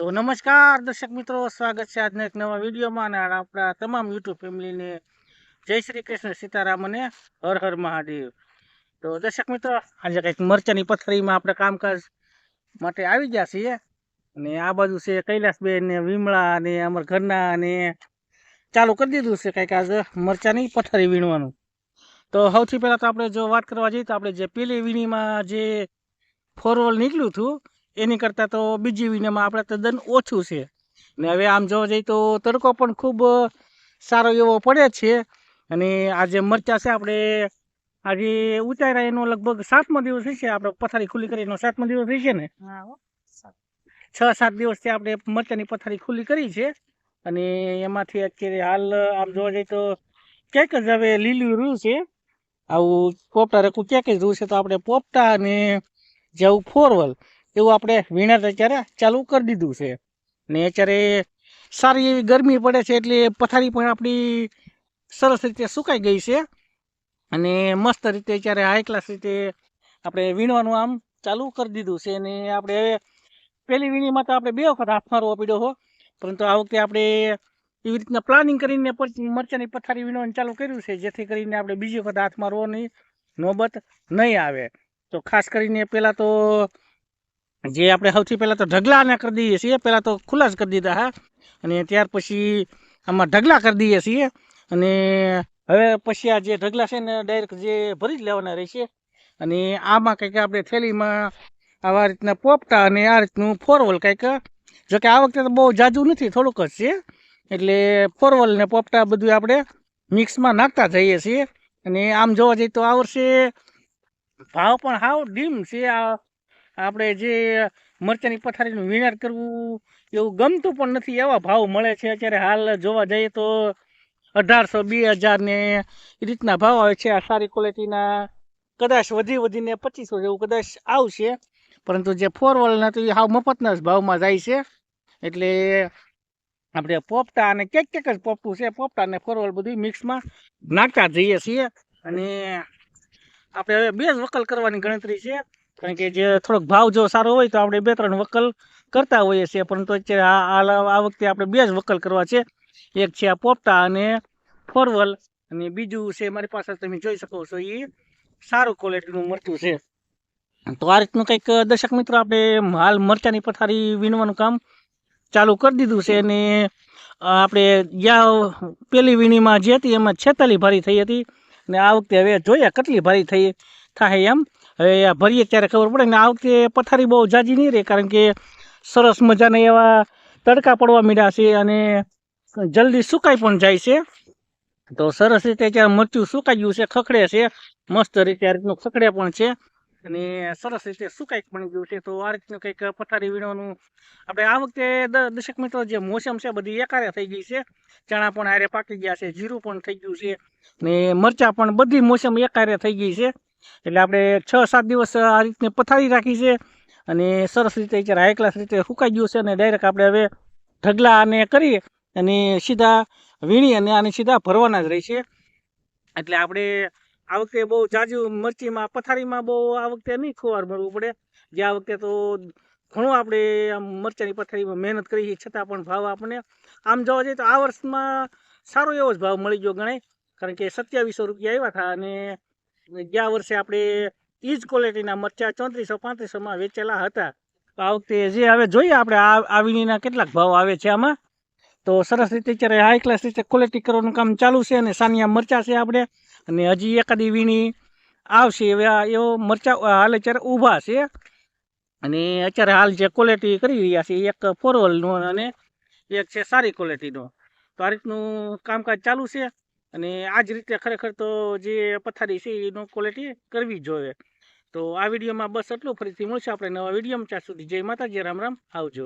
તો નમસ્કાર, દર્શક મિત્રો, સ્વાગત છે આજના એક નવા વિડીયોમાં અને આપણા તમામ યુટ્યુબ ફેમિલીને જય શ્રી કૃષ્ણ, સીતારામ અને હર હર મહાદેવ. તો દર્શક મિત્રો, આજે કંઈક મરચાની પથરીમાં આપણે કામકાજ માટે આવી ગયા છીએ અને આ બાજુ છે કૈલાસબેન ને વિમળા અને અમારા ઘરના અને ચાલુ કરી દીધું છે કંઈક આજે મરચાની પથરી વીણવાનું. તો સૌથી પહેલાં તો આપણે જો વાત કરવા જઈએ તો આપણે જે પેલી વીણીમાં જે ફોરવલ નીકળ્યું હતું એની કરતાં તો બીજી વિનામાં આપણે તદ્દન ઓછું છે. ને હવે આમ જોવા જઈએ તો તડકો પણ ખૂબ સારો એવો પડે છે. અને આ જે મરચાં છે આપણે આજે ઉતાર્યા એનો લગભગ સાતમો દિવસ છે આપણે પથારી ખુલ્લી કરી એનો સાતમો દિવસ છે ને? છ સાત દિવસથી આપણે મરચાંની પથારી ખુલ્લી કરી છે. અને એમાંથી અત્યારે હાલ આમ જોવા જઈએ તો ક્યાંક જ હવે લીલું રૂ છે. આવું પોપટા રખું ક્યાંક જ રૂ છે તો આપણે પોપટા અને જેવું ફોરવલ. એવું આપણે વીણત અત્યારે ચાલુ કરી દીધું છે. ને અત્યારે સારી એવી ગરમી પડે છે એટલે પથારી પણ આપણી સરસ રીતે સુકાઈ ગઈ છે. અને મસ્ત રીતે અત્યારે હાઈ ક્લાસ રીતે આપણે વીણવાનું આમ ચાલુ કરી દીધું છે. અને આપણે હવે પહેલી વીણીમાં તો આપણે બે વખત હાથ મારવો પડ્યો હો. પરંતુ આ વખતે આપણે એવી રીતના પ્લાનિંગ કરીને મરચાની પથારી વીણવાનું ચાલુ કર્યું છે, જેથી કરીને આપણે બીજી વખત હાથ મારવાની નોબત નહીં આવે. તો ખાસ કરીને પહેલાં તો જે આપણે સૌથી પહેલાં તો ઢગલાને કરી દઈએ છીએ, પહેલાં તો ખુલ્લા જ કરી દીધા હા. અને ત્યાર પછી આમાં ઢગલા કરી દઈએ છીએ. અને હવે પછી આ જે ઢગલા છે ને ડાયરેક્ટ જે ભરી જ લેવાના રહેશે. અને આમાં કંઈક આપણે થેલીમાં આવા રીતના પોપટા અને આ રીતનું ફોરવલ કંઈક. જોકે આ વખતે તો બહુ જાજુ નથી, થોડુંક જ છે. એટલે ફોરવલ ને પોપટા બધું આપણે મિક્સમાં નાખતા જઈએ છીએ. અને આમ જોવા જઈએ તો આ વર્ષે ભાવ પણ હાવ ડીમ છે, આ આપણે જે મરચાંની પથારીનું વિનાર કરવું એવું ગમતું પણ નથી, એવા ભાવ મળે છે. અત્યારે હાલ જોવા જઈએ તો અઢારસો બે હજાર ને એ રીતના ભાવ આવે છે. આ સારી ક્વોલિટીના કદાચ વધી વધીને પચીસો જેવું કદાચ આવશે. પરંતુ જે ફોરવલના તો એ હાવ મફતના જ ભાવમાં જાય છે. એટલે આપણે પોપટા અને કેક કેક જ પોપટું છે. પોપટા અને ફોરવલ બધું મિક્સમાં નાખતા જઈએ છીએ. અને આપણે હવે બે જ વકલ કરવાની ગણતરી છે. કારણ કે જે થોડોક ભાવ જો સારો હોય તો આપણે બે ત્રણ વકલ કરતા હોઈએ છીએ. પરંતુ અત્યારે આ આ વખતે આપણે બે જ વકલ કરવા છે. એક છે આ પોપટા અને ફોરવલ. અને બીજું છે મારી પાસે તમે જોઈ શકો છો એ સારું ક્વોલિટીનું મરચું છે. તો આ રીતનું કંઈક દર્શક મિત્રો આપણે હાલ મરચાંની પથારી વીણવાનું કામ ચાલુ કરી દીધું છે અને આપણે જ્યાં પેલી વીણીમાં જે હતી એમાં છેતાલી ભારી થઈ હતી. ને આ વખતે હવે જોઈએ કેટલી ભારી થઈ થાય એમ. હવે ભરીએ ત્યારે ખબર પડે ને આ વખતે પથારી બહુ જાજી નહીં રહે, કારણ કે સરસ મજાના એવા તડકા પડવા માંડ્યા છે અને જલ્દી સુકાઈ પણ જાય છે. તો સરસ રીતે અત્યારે મરચું સુકાઈ ગયું છે, ખખડે છે. મસ્ત રીતે આ રીતનું ખખડે પણ છે અને સરસ રીતે સુકાઈ પણ ગયું છે. તો આ રીતનું કંઈક પથારી વીણવાનું આપણે આ વખતે દર્શક મિત્રો જે મોસમ છે, બધી એકારે થઈ ગઈ છે. ચણા પણ આરે પાકી ગયા છે, જીરું પણ થઈ ગયું છે ને મરચાં પણ બધી મોસમ એકારે થઈ ગઈ છે. એટલે આપણે છ સાત દિવસ આ રીતને પથારી રાખી છે અને સરસ રીતે અત્યારે હાઈ રીતે સુકાઈ ગયું છે અને ડાયરેક્ટ આપણે હવે ઢગલા અને કરી અને સીધા વીણી અને આને સીધા ભરવાના જ રહેશે એટલે આપણે આ વખતે બહુ જાજુ મરચીમાં, પથારીમાં બહુ આ વખતે નહીં ખોવાર મળવું પડે. જે આ વખતે તો ઘણું આપણે આમ મરચાની પથારીમાં મહેનત કરી છે, છતાં પણ ભાવ આપણને આમ જોવા જઈએ તો આ વર્ષમાં સારો એવો જ ભાવ મળી ગયો ગણાય. કારણ કે સત્યાવીસો રૂપિયા આવ્યા હતા અને ગયા વર્ષે આપણે એ જ ક્વોલિટીના મરચાં ચોત્રીસો, પાંત્રીસોમાં વેચેલા હતા. તો આ વખતે જે હવે જોઈએ આપણે આ આ વીણીના કેટલાક ભાવ આવે છે આમાં. તો સરસ રીતે અત્યારે હાઈ ક્લાસ રીતે ક્વોલિટી કરવાનું કામ ચાલુ છે અને સાનિયા મરચાં છે આપણે. અને હજી એકાદી વીણી આવશે હવે આ એવો મરચાં હાલ અત્યારે ઊભા છે. અને અત્યારે હાલ જે ક્વોલિટી કરી રહ્યા છે, એક ફોરવલનો અને એક છે સારી ક્વોલિટીનો તો આ રીતનું કામકાજ ચાલુ છે. અને આ જ રીતે ખરેખર તો જે પથારી છે એનો ક્વોલિટી કરવી જોઈએ. તો આ વિડીયોમાં બસ એટલું ફરીથી મળશે આપણે નવા વિડીયોમાં. ત્યાં સુધી જય માતાજી. રામ રામ. આવજો.